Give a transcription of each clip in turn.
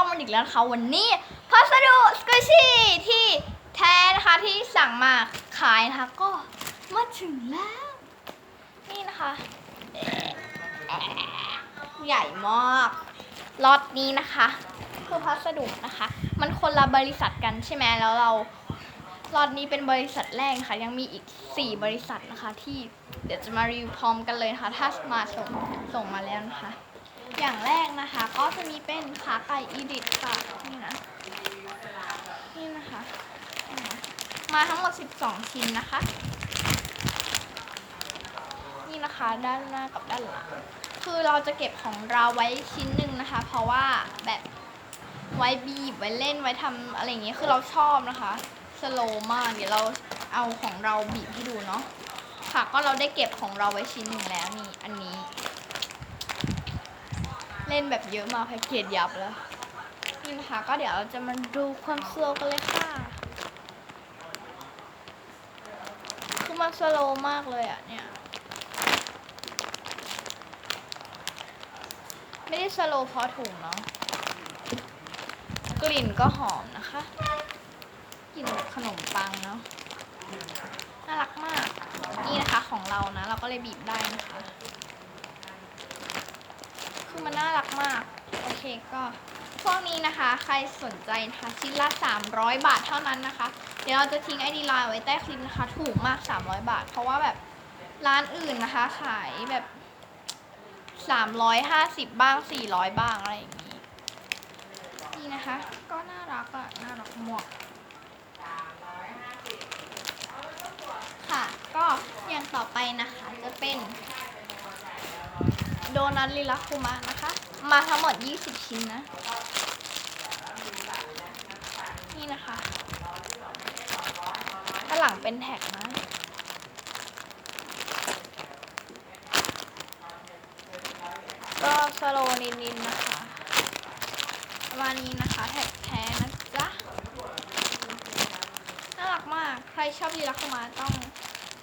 องมันอีกแล้วนะคะวันนี้พัสดุสกูชี่ที่แท้นะคะที่สั่งมาขายนะคะก็มาถึงแล้ว นี่นะคะ ใหญ่มากล็อตนี้นะคะ คือพัสดุนะคะ มันคนละบริษัทกันใช่ไหมแล้วเราล็อตนี้เป็นบริษัทแรกนะคะยังมีอีก 4 บริษัทนะคะที่เดี๋ยวจะมารีวิวพร้อมกันเลยนะคะถ้ามาส่งส่งมาแล้วนะคะ อย่างแรกนะคะ ก็จะมีเป็นขาไก่อีดิทค่ะนี่นะนี่นะคะนี่นะมาทั้งหมด 12 ชิ้นนะคะ นี่นะคะด้านหน้ากับด้านหลังคือเราจะเก็บของเราไว้ชิ้นหนึ่งนะคะ เพราะว่าแบบไว้บีบไว้เล่นไว้ทำอะไรอย่างเงี้ยคือเราชอบนะคะสโลมากเดี๋ยวเราเอาของเราบีบให้ดูเนาะค่ะก็เราได้เก็บของเราไว้ชิ้นหนึ่งแล้วนี่อันนี้ เล่นแบบเยอะมากแพ็กเกจยับแล้วนี่นะคะก็เดี๋ยวเราจะมาดูความสโลกันเลยค่ะคือมันสโลมากเลยอะเนี่ยไม่ได้สโลเพราะถุงเนาะกลิ่นก็หอมนะคะกลิ่นขนมปังเนาะน่ารักมาก นี่นะคะของเรานะ เราก็เลยบีบได้นะคะ คือมันน่ารักมาก โอเคก็พวกนี้นะคะ ใครสนใจนะคะชิ้นละ 300 บาทเท่านั้นนะคะ เดี๋ยวเราจะทิ้งไอดีไลน์ไว้ใต้คลิปนะคะ ถูกมาก 300 บาท เพราะว่าแบบร้านอื่นนะคะ ขายแบบ 350 บ้าง 400 บ้างอะไรอย่างนี้นี่นะคะ ก็น่ารักอะน่ารักหมวกค่ะ ก็อย่างต่อไปนะคะจะเป็น โดนัทลิลักคุมะนะคะ มาทั้งหมด 20 ชิ้นนะ นี่นะคะด้าหลังเป็นแท็กนะก็สโลนิดๆนะคะประมาณนี้นะคะแท็กแท้นะจ๊ะน่ารักมากใครชอบลิลักคุมะต้อง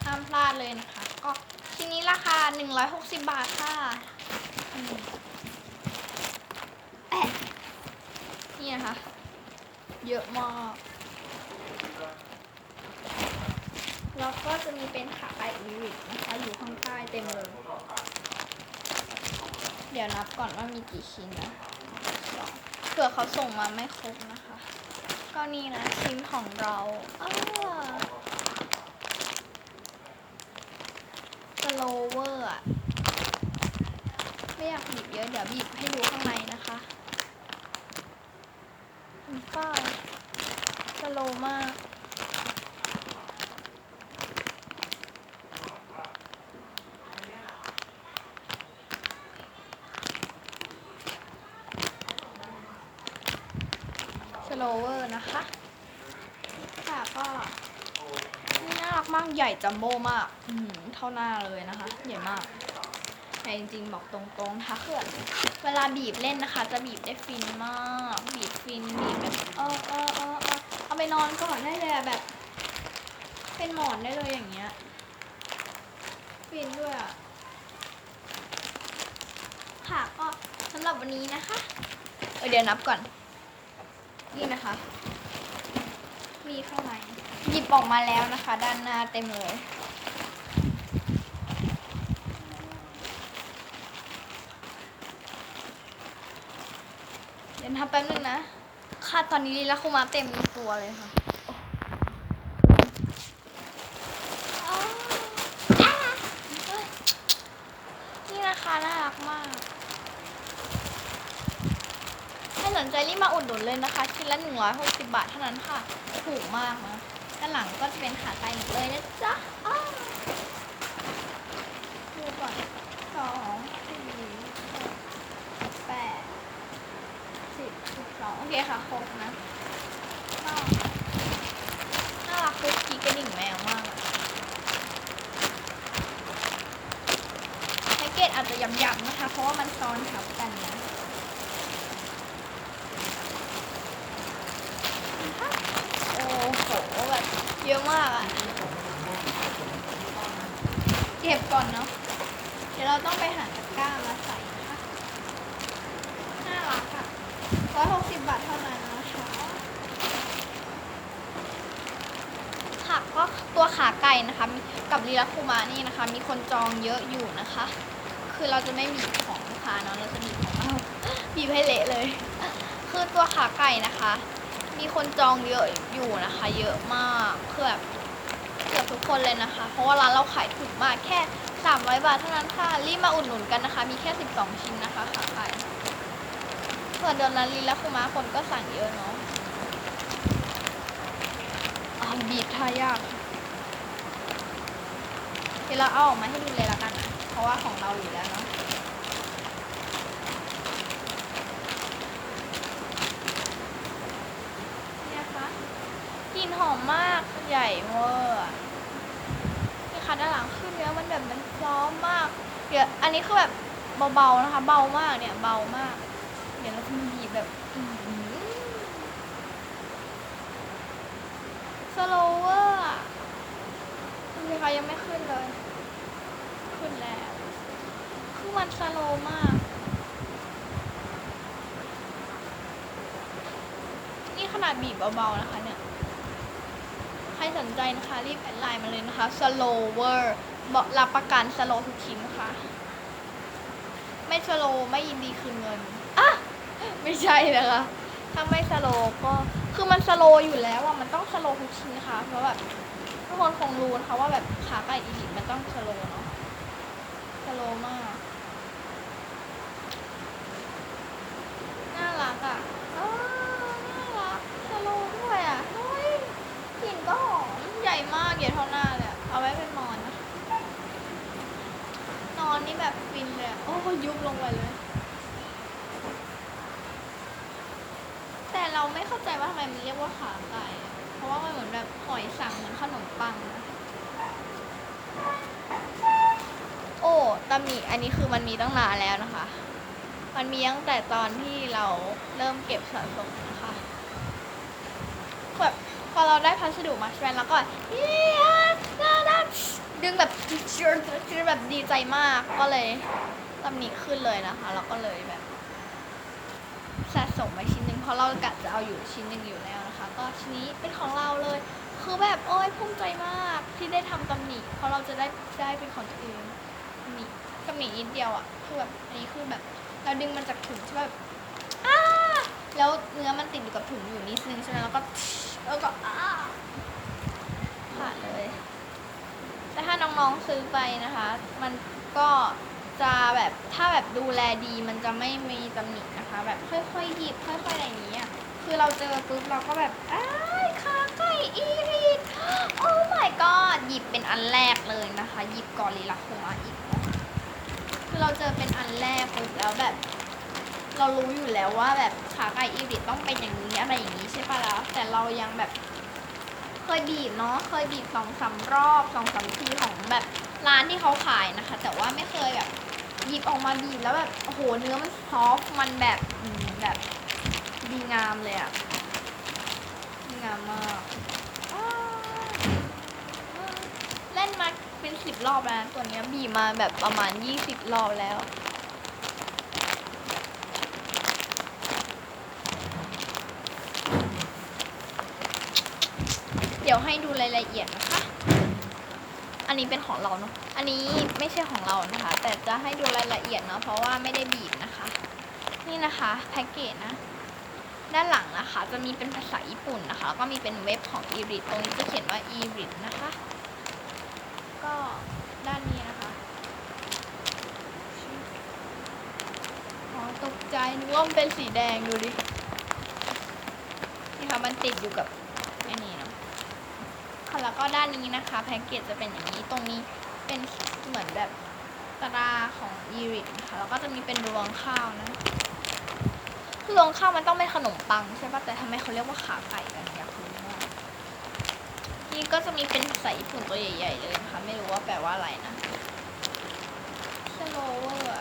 ห้ามพลาดเลยนะคะ ก็ชิ้นนี้ราคา 160 บาทค่ะ นี่นะคะ เยอะมาก แล้วก็จะมีเป็นขาไก่อีริกนะคะ อยู่ข้างใต้เต็มเลย เดี๋ยวนับก่อนว่ามีกี่ชิ้นนะเผื่อเขาส่งมาไม่ครบนะคะ ก็นี่นะชิ้นของเราอ้าสโลเวอร์อะ ไม่อยากบีบเยอะ เดี๋ยวบีบให้ดูข้างในนะคะมันป้าสโลมาก สโลเวอร์นะคะ ค่ะก็นี่น่ารักมาก ใหญ่จัมโบ้มากอือหือเท่าหน้าเลยนะคะ ใหญ่มาก แต่จริงๆ บอกตรงๆถ้าเกิดเวลาบีบเล่นนะคะ จะบีบได้ฟินมาก บีบฟินบีบแบบเออเออเออเออเอาไปนอนก่อนได้เลยอะแบบ เป็นหมอนได้เลยอย่างเงี้ย ฟินด้วยอะค่ะก็สำหรับวันนี้นะคะ เออเดี๋ยวนับก่อน นี่นะคะ มีข้างในหยิบออกมาแล้วนะคะ ด้านหน้าเต็มเลย เดี๋ยวนับ แป๊บนึงนะค่ะตอนนี้ลีลาคุมาเต็มตัวเลยค่ะนี่นะคะน่ารักมากให้สนใจรีบมาอุดหนุนเลยนะคะ ชิ้นละ 160 บาทเท่านั้นค่ะ ถูกมากนะด้านหลังก็จะเป็นขาไก่หมดเลยนะจ๊ะอ้าวดูก่อนสองสี่หกแปด สิบสิบสองโอ เคค่ะครบนะก็น่ารักคุกกี้กระดิ่งแมวมากแพ็กเกจอาจจะหยำๆนะคะ เพราะว่ามันซ้อนทับกันนะโอ้โหแบบเยอะมากอะเก็บก่อนเนาะเดี๋ยวเราต้องไปหาตะกร้ามาใส่นะคะน่า ร้อยหกสิบบาทเท่านั้นนะคะผักก็ตัวขาไก่นะคะ กับลีลาคุมานี่นะคะ มีคนจองเยอะอยู่นะคะ คือเราจะไม่บีของลูกค้าเนาะเราจะบีของเราบีบให้เละเลย คือตัวขาไก่นะคะ มีคนจองเยอะอยู่นะคะ เยอะมากคือแบบเกือบทุกคนเลยนะคะ เพราะว่าร้านเราขายถูกมากแค่300บาทเท่านั้นค่ะ รีบมาอุดหนุนกันนะคะ มีแค่ 12 ชิ้นนะคะขาไก่ ส่วนเดือนนั้นลีและคุมาคนก็สั่งเยอะเนาะอ่าบีบท่ายากเดี๋ยวเราเอาออกมาให้ดูเลยละกันนะ เพราะว่าของเราอยู่แล้วเนาะนี่นะคะกลิ่นหอมมากใหญ่เวอร์อะนี่ค่ะด้านหลังขึ้นเนื้อมันแบบมันซอมมาก เดี๋ยวอันนี้คือแบบเบาๆนะคะ เบามากเนี่ยเบามาก เดี๋ยวเราจะบีบแบบสโลเวอร์นี่ค่ะยังไม่ขึ้นเลย ขึ้นแล้ว คือมันสโลว์มาก นี่ขนาดบีบเบาๆนะคะเนี่ย ใครสนใจนะคะ รีบแอดไลน์มาเลยนะคะ slower บอกรับประกัน slow ทุกชิ้นค่ะ ไม่ slow ไม่ยินดีคืนเงิน ไม่ใช่นะคะ ถ้าไม่ slow ก็คือมัน slow อยู่แล้วอะมันต้อง slow ทุกชิ้นค่ะเพราะแบบทุกคนคงรู้นะคะว่าแบบขาไก่อีลิมันต้อง slow เนาะ slow มากน่ารักอะน่ารักสโลด้วยอะเฮ้ยกลิ่นก็หอมใหญ่มากใหญ่เท่าหน้าเลยเอาไว้เป็นมอนนะนอนนี่แบบฟินเลยโอ้ยุบลงไปเลย แต่เรา ไม่เข้าใจว่าทำไมมันเรียกว่าขาไก่ เพราะว่ามันเหมือนแบบหอยสังเหมือนขนมปัง โอ้ตำหนิอันนี้คือมันมีตั้งนานแล้วนะคะ มันมีตั้งแต่ตอนที่เราเริ่มเก็บสะสมนะคะแบบพอเราได้พัสดุมาใช่ไหมแล้วก็เย้น่ารักดึงแบบคือแบบดีใจมากก็เลยตำหนิขึ้นเลยนะคะ แล้วก็เลยแบบ สะสมไว้ชิ้นหนึ่งเพราะเรากะจะเอาอยู่ชิ้นหนึ่งอยู่แล้วนะคะ ก็ชิ้นนี้เป็นของเราเลย คือแบบโอ้ยภูมิใจมากที่ได้ทำตำหนิเพราะเราจะได้ได้เป็นของตัวเองตำหนิตำหนินิดเดียวอะ่ะคือแบบอันนี้คือแบบเราดึงมันจากถุงใช่ไหมแบบอ้าแล้วเนื้อมันติดอยู่กับถุงอยู่นิดนึงใช่ไหมแล้วก็แล้วก็อ้าขาดเลย แต่ถ้าน้องๆซื้อไปนะคะ มันก็ จะแบบถ้าแบบดูแลดีมันจะไม่มีตำหนินะคะ แบบค่อยๆหยิบค่อยๆอะไรอย่างเงี้ยคือเราเจอปุ๊บเราก็แบบอ้ายขาไก่อีริทโอ้ my god หยิบเป็นอันแรกเลยนะคะ หยิบก่อนลีลาโคมาอีก คือเราเจอเป็นอันแรกปุ๊บแล้วแบบ เรารู้อยู่แล้วว่าแบบขาไก่อีริตต้องเป็นอย่างนี้อะไรอย่างนี้ใช่ปะแล้วแต่เรายังแบบเคยบีบเนาะ เคยบีบสองสามรอบสองสามทีของแบบร้านที่เขาขายนะคะ แต่ว่าไม่เคยแบบ หยิบออกมาบีบแล้วแบบโอ้โหเนื้อมันซอฟมันแบบแบบดีงามเลยอะดีงามมากเล่นมาเป็นสิบรอบแล้วตัวเนี้ยบีบมาแบบประมาณยี่สิบรอบแล้วเดี๋ยวให้ดูรายละเอียดนะคะ อันนี้เป็นของเราเนาะ อันนี้ไม่ใช่ของเรานะคะ แต่จะให้ดูรายละเอียดเนาะ เพราะว่าไม่ได้บีบนะคะ นี่นะคะแพ็กเกจนะ ด้านหลังนะคะ จะมีเป็นภาษาญี่ปุ่นนะคะแล้วก็มีเป็นเว็บของ e r i t ตรงนี้จะเขียนว่า e r i t นะคะ ก็ด้านนี้นะคะอ๋อตกใจนึกว่ามันเป็นสีแดงดูดิ นี่ค่ะ มันติดอยู่กับอันนี้เนาะค่ะ แล้วก็ด้านนี้นะคะแพ็กเกจจะเป็นอย่างนี้ตรงนี้เป็นเหมือนแบบตราของอีริทนะคะแล้วก็จะมีเป็นรวงข้าวนะรวงข้าวมันต้องเป็นขนมปังใช่ปะแต่ทำไมเขาเรียกว่าขาไก่กันอยากรู้มากนี่ก็จะมีเป็นภาษาญี่ปุ่นตัวใหญ่ ๆ เลยนะคะไม่รู้ว่าแปลว่าอะไรนะสโลเวอร์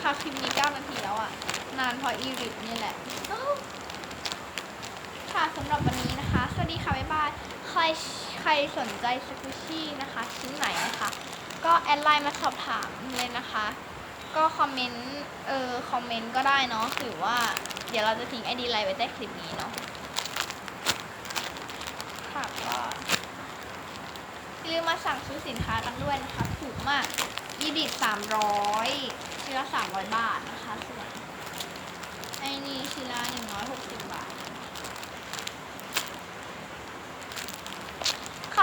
ค่ะคลิปนี้9นาทีแล้วอะนานเพราะอีริทนี่แหละ สำหรับวันนี้นะคะ สวัสดีค่ะ บ๊ายบาย ใครใครสนใจสกูชี่นะคะ ชิ้นไหนนะคะ ก็แอดไลน์มาสอบถามเลยนะคะ ก็คอมเมนต์ เออคอมเมนต์ก็ได้เนาะ หรือว่าเดี๋ยวเราจะทิ้งไอดีไลน์ไว้ใต้คลิปนี้เนาะ ค่ะก็อย่าลืมมาสั่งซื้อสินค้ากันด้วยนะคะ ถูกมากยี่ดิตสามร้อยชิ้นละสามร้อยบาทนะคะส่วนไอ้นี่ชิ้นละหนึ่งร้อยหกสิบบาท ค่ะ